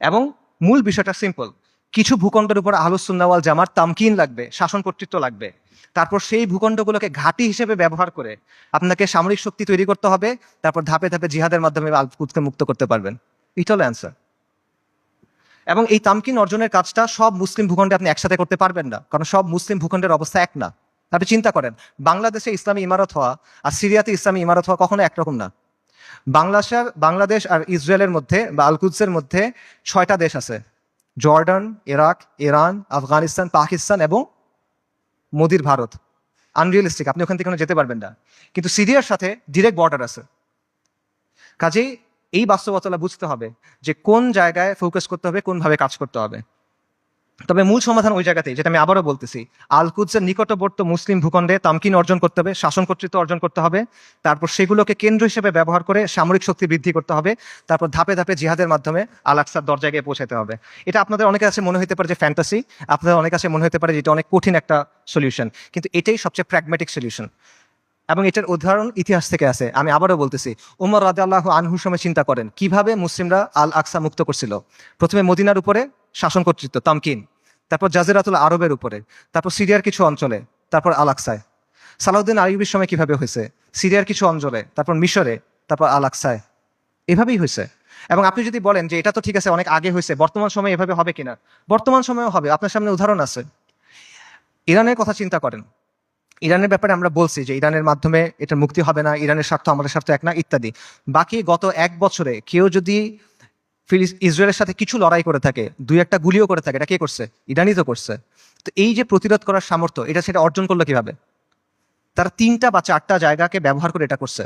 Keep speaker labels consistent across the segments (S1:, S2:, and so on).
S1: এবং মূল বিষয়টা সিম্পল কিছু ভূখণ্ডের উপর আহলুসুন্নাওয়াল জামার তামকিন লাগবে, শাসন কর্তৃত্ব লাগবে। তারপর সেই ভূখণ্ডগুলোকে ঘাঁটি হিসেবে ব্যবহার করে আপনাকে সামরিক শক্তি তৈরি করতে হবে, তারপর ধাপে ধাপে জিহাদের মাধ্যমে আলকুদকে মুক্ত করতে পারবেন। ইট হল অ্যান্সার এবং এই তামকিন অর্জনের কাজটা সব মুসলিম ভূখণ্ডে আপনি একসাথে করতে পারবেন না, কারণ সব মুসলিম ভূখণ্ডের অবস্থা এক না। আপনি চিন্তা করেন, বাংলাদেশে ইসলামী ইমারত হওয়া আর সিরিয়াতে ইসলামী ইমারত হওয়া কখনো একরকম না। বাংলাদেশের বাংলাদেশ আর ইসরায়েলের মধ্যে বা আলকুদসের মধ্যে ছয়টা দেশ আছে। Jordan, Iraq, Iran, Afghanistan, Pakistan এবং মোদির ভারত। আনরিয়েলিস্টিক, আপনি ওখান থেকে কোনো যেতে পারবেন না। কিন্তু সিরিয়ার সাথে ডিরেক্ট বর্ডার আছে। কাজেই এই বাস্তবতা বুঝতে হবে যে কোন জায়গায় ফোকাস করতে হবে, কোনভাবে কাজ করতে হবে। তবে মূল সমাধান ওই জায়গাতেই, যেটা আমি আবারও বলতেছি। আলকুদসের নিকটবর্তী মুসলিম ভূখণ্ডে তামকিন অর্জন করতে হবে, শাসন কর্তৃত্ব অর্জন করতে হবে, তারপর সেগুলোকে কেন্দ্র হিসেবে ব্যবহার করে সামরিক শক্তি বৃদ্ধি করতে হবে, তারপর ধাপে ধাপে জিহাদের মাধ্যমে আল আকসার দরজায় গিয়ে পৌঁছাতে হবে। এটা আপনাদের অনেকের কাছে মনে হতে পারে যে ফ্যান্টাসি আপনাদের অনেক কাছে মনে হতে পারে যে এটা অনেক কঠিন একটা সলিউশন কিন্তু এটাই সবচেয়ে প্র্যাগমেটিক সলিউশন এবং এটার উদাহরণ ইতিহাস থেকে আছে। আমি আবারও বলতেছি, উমর রাজা আল্লাহ আনহুর সময় চিন্তা করেন, কীভাবে মুসলিমরা আল আকসা মুক্ত করছিল? প্রথমে মদিনার উপরে শাসন কর্তৃত্ব, তামকিন, তারপর জাজিরাতুল আরবের উপরে, তারপর সিরিয়ার কিছু অঞ্চলে, তারপর আল আকসায় সালাউদ্দিন আইয়ুবির সময় কীভাবে হয়েছে? সিরিয়ার কিছু অঞ্চলে, তারপর মিশরে, তারপর আল আকসায় এভাবেই হয়েছে। এবং আপনি যদি বলেন যে এটা তো ঠিক আছে, অনেক আগে হয়েছে, বর্তমান সময়ে এভাবে হবে কিনা? বর্তমান সময়েও হবে, আপনার সামনে উদাহরণ আছে। ইরানের কথা চিন্তা করেন। ইরানের ব্যাপারে আমরা বলছি যে ইরানের মাধ্যমে এটা মুক্তি হবে না, ইরানের স্বার্থ আমাদের স্বার্থ এক না, ইত্যাদি। বাকি গত এক বছরে কেউ যদি ইসরায়েলের সাথে কিছু লড়াই করে থাকে, দুই একটা গুলিও করে থাকে, এটা কে করছে? ইরানই তো করছে। তো এই যে প্রতিরোধ করার সামর্থ্য, এটা সেটা অর্জন করল কীভাবে? তারা তিনটা বা চারটা জায়গাকে ব্যবহার করে এটা করছে।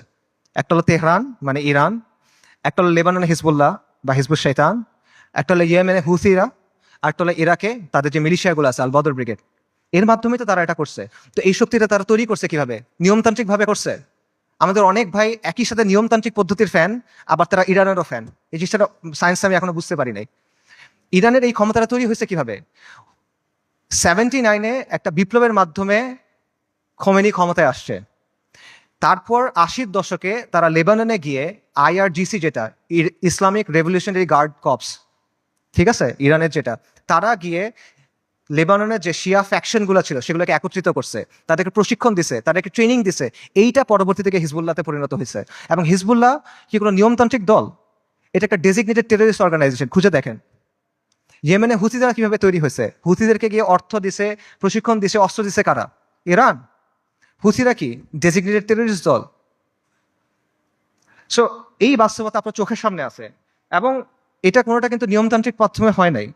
S1: একটা হলো তেহরান মানে ইরান, একটা হলো লেবাননে হিজবুল্লাহ বা হিজবুল শৈতান একটা হলো ইয়েমেনে হুসিরা একটা হলো ইরাকে তাদের যে মিলিশিয়াগুলো আছে, আল বদর ব্রিগেড। এর মাধ্যমে তো তারা এটা করছে। তো এই শক্তিটা তারা তৈরি করছে কীভাবে? নিয়মতান্ত্রিক ভাবে করছে। আমাদের অনেক ভাই একই সাথে নিয়মতান্ত্রিক পদ্ধতির ফ্যান আবার তারা ইরানেরও ফ্যান এই জিনিসটা সায়েন্স আমি এখনও বুঝতে পারি নাই। ইরানের এই ক্ষমতাটা তৈরি হয়েছে কীভাবে? সেভেন্টি নাইনে একটা বিপ্লবের মাধ্যমে খমেনি ক্ষমতায় আসছে। তারপর আশির দশকে তারা লেবাননে গিয়ে আইআরজিসি যেটা ইসলামিক রেভলিউশনারি গার্ড কপস, ঠিক আছে? ইরানের যেটা, তারা গিয়ে লেবাননের যে শিয়া ফ্যাকশনগুলো ছিল, সেগুলোকে একত্রিত করছে, তাদেরকে প্রশিক্ষণ দিছে, তাদেরকে ট্রেনিং দিছে, এইটা পরবর্তী থেকে হিজবুল্লাতে পরিণত হয়েছে। এবং হিজবুল্লাহ কি কোনো নিয়মতান্ত্রিক দল? এটা একটা ডেজিগনেটেড টেররিস্ট অর্গানাইজেশন খুঁজে দেখেন। ইয়েমেনে হুতিরা কীভাবে তৈরি হয়েছে? হুতিদেরকে গিয়ে অর্থ দিছে, প্রশিক্ষণ দিছে, অস্ত্র দিছে কারা? ইরান। হুতিরা কি? ডেজিগনেটেড টেররিস্ট দল। সো এই বাস্তবতা আপনার চোখের সামনে আছে। এবং এটা কোনোটা কিন্তু নিয়মতান্ত্রিক মাধ্যমে হয় নাই।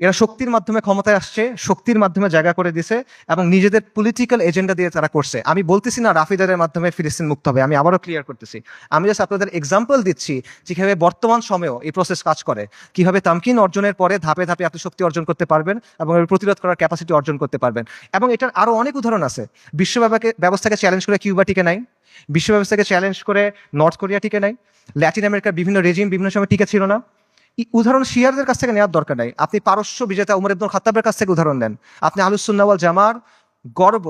S1: এরা শক্তির মাধ্যমে ক্ষমতায় আসছে, শক্তির মাধ্যমে জায়গা করে দিছে এবং নিজেদের পলিটিক্যাল এজেন্ডা দিয়ে তারা করছে। আমি বলতেছি না রাফিদারের মাধ্যমে ফিলিস্তিন মুক্ত হবে, আমি আবারও ক্লিয়ার করতেছি। আমি জাস্ট আপনাদের এক্সাম্পল দিচ্ছি যে কীভাবে বর্তমান সময়েও এই প্রসেস কাজ করে। কীভাবে তামকিন অর্জনের পরে ধাপে ধাপে আপনি শক্তি অর্জন করতে পারবেন এবং প্রতিরোধ করার ক্যাপাসিটি অর্জন করতে পারবেন। এবং এটার আরও অনেক উদাহরণ আছে। বিশ্ব ব্যবস্থাকে চ্যালেঞ্জ করে কিউবা টিকে নাই বিশ্ব ব্যবস্থাকে চ্যালেঞ্জ করে নর্থ কোরিয়া টিকে নাই, ল্যাটিন আমেরিকার বিভিন্ন রেজিম বিভিন্ন সময় টিকে ছিল না। উদাহরণ শিয়ারদের কাছ থেকে নেওয়ার দরকার নাই। আপনি পারস্য বিজেতা উমর ইবনুল খাতাবের কাছ থেকে উদাহরণ নেন। আপনি আলুসুন্নাওয়াল জামার গর্ব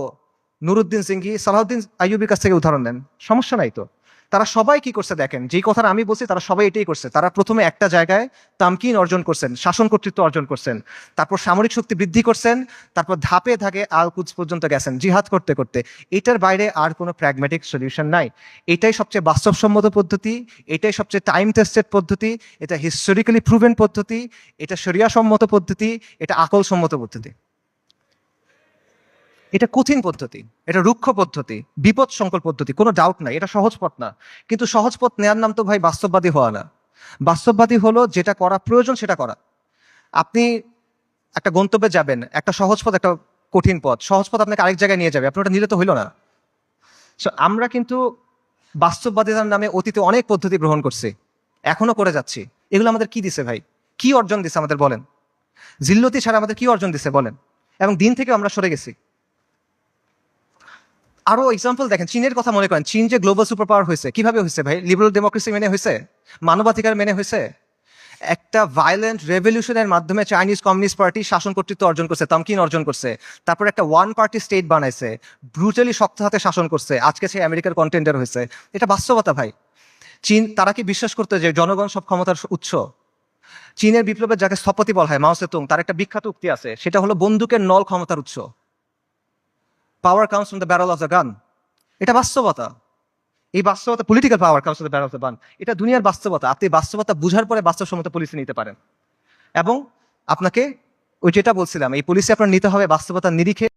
S1: নুরুদ্দিন সিঙ্গি সালাহদ্দিন আইয়ুবির কাছ থেকে উদাহরণ নেন। সমস্যা নাই তো? তারা সবাই কি করছে দেখেন, যেই কথাটা আমি বলছি তারা সবাই এটাই করছে। তারা প্রথমে একটা জায়গায় তামকিন অর্জন করছেন, শাসন কর্তৃত্ব অর্জন করছেন। তারপর সামরিক শক্তি বৃদ্ধি করছেন, তারপর ধাপে ধাপে আল কুচ পর্যন্ত গেছেন জিহাদ করতে করতে। এটার বাইরে আর কোনো প্র্যাগম্যাটিক সলিউশন নাই। এটাই সবচেয়ে বাস্তবসম্মত পদ্ধতি, এটাই সবচেয়ে টাইম টেস্টেড পদ্ধতি, এটা হিস্টোরিক্যালি প্রুভেন পদ্ধতি, এটা শরিয়াসম্মত পদ্ধতি, এটা আকলসম্মত পদ্ধতি। এটা কঠিন পদ্ধতি, এটা রুক্ষ পদ্ধতি, বিপদ সংকল পদ্ধতি, কোনো ডাউট নাই, এটা সহজ পথ না। কিন্তু সহজ পথ নেওয়ার নাম তো ভাই বাস্তববাদী হওয়া না। বাস্তববাদী হলো যেটা করা প্রয়োজন সেটা করা। আপনি একটা গন্তব্যে যাবেন, একটা সহজ পথ, একটা কঠিন পথ, সহজ পথ আপনাকে আরেক জায়গায় নিয়ে যাবে, আপনি ওটা নিলে তো হইল না। আমরা কিন্তু বাস্তববাদিতার নামে অতীতে অনেক পদ্ধতি গ্রহণ করছি, এখনও করে যাচ্ছি। এগুলো আমাদের কি দিছে ভাই? কি অর্জন দিছে আমাদের বলেন? জিল্লতি ছাড়া আমাদের কি অর্জন দিছে বলেন? এবং দিন থেকে আমরা সরে গেছি। আরও এক্সাম্পল দেখেন, চীনের কথা মনে করেন, চীন যে গ্লোবাল সুপার পাওয়ার হয়েছে, কীভাবে হয়েছে ভাই? লিবারাল ডেমোক্রেসি মেনে হয়েছে? মানবাধিকার মেনে হয়েছে? একটা ভায়োলেন্ট রেভলিউশনের মাধ্যমে চাইনিজ কমিউনিস্ট পার্টি শাসন কর্তৃত্ব অর্জন করছে তামকিন অর্জন করছে। তারপর একটা ওয়ান পার্টি স্টেট বানাইছে ব্রুটালি শক্ত হাতে শাসন করছে, আজকে সে আমেরিকার কন্টেন্ডার হয়েছে। এটা বাস্তবতা ভাই। চীন, তারা কি বিশ্বাস করতে যে জনগণ সব ক্ষমতার উৎস? চীনের বিপ্লবের যাকে স্থপতি বলা হয়, মাও সেতুং, তার একটা বিখ্যাত উক্তি আছে, সেটা হলো বন্দুকের নল ক্ষমতার উৎস। Power comes from the barrel of the gun এটা বাস্তবতা। এই বাস্তবতা political power comes the barrel of the gun এটা দুনিয়ার বাস্তবতা। আপনি বাস্তবতা বুঝার পরে বাস্তবসম্মত পলিসি নিতে পারেন। এবং আপনাকে ওই যেটা বলছিলাম, এই পলিসি আপনার নিতে হবে বাস্তবতার নিরিখে।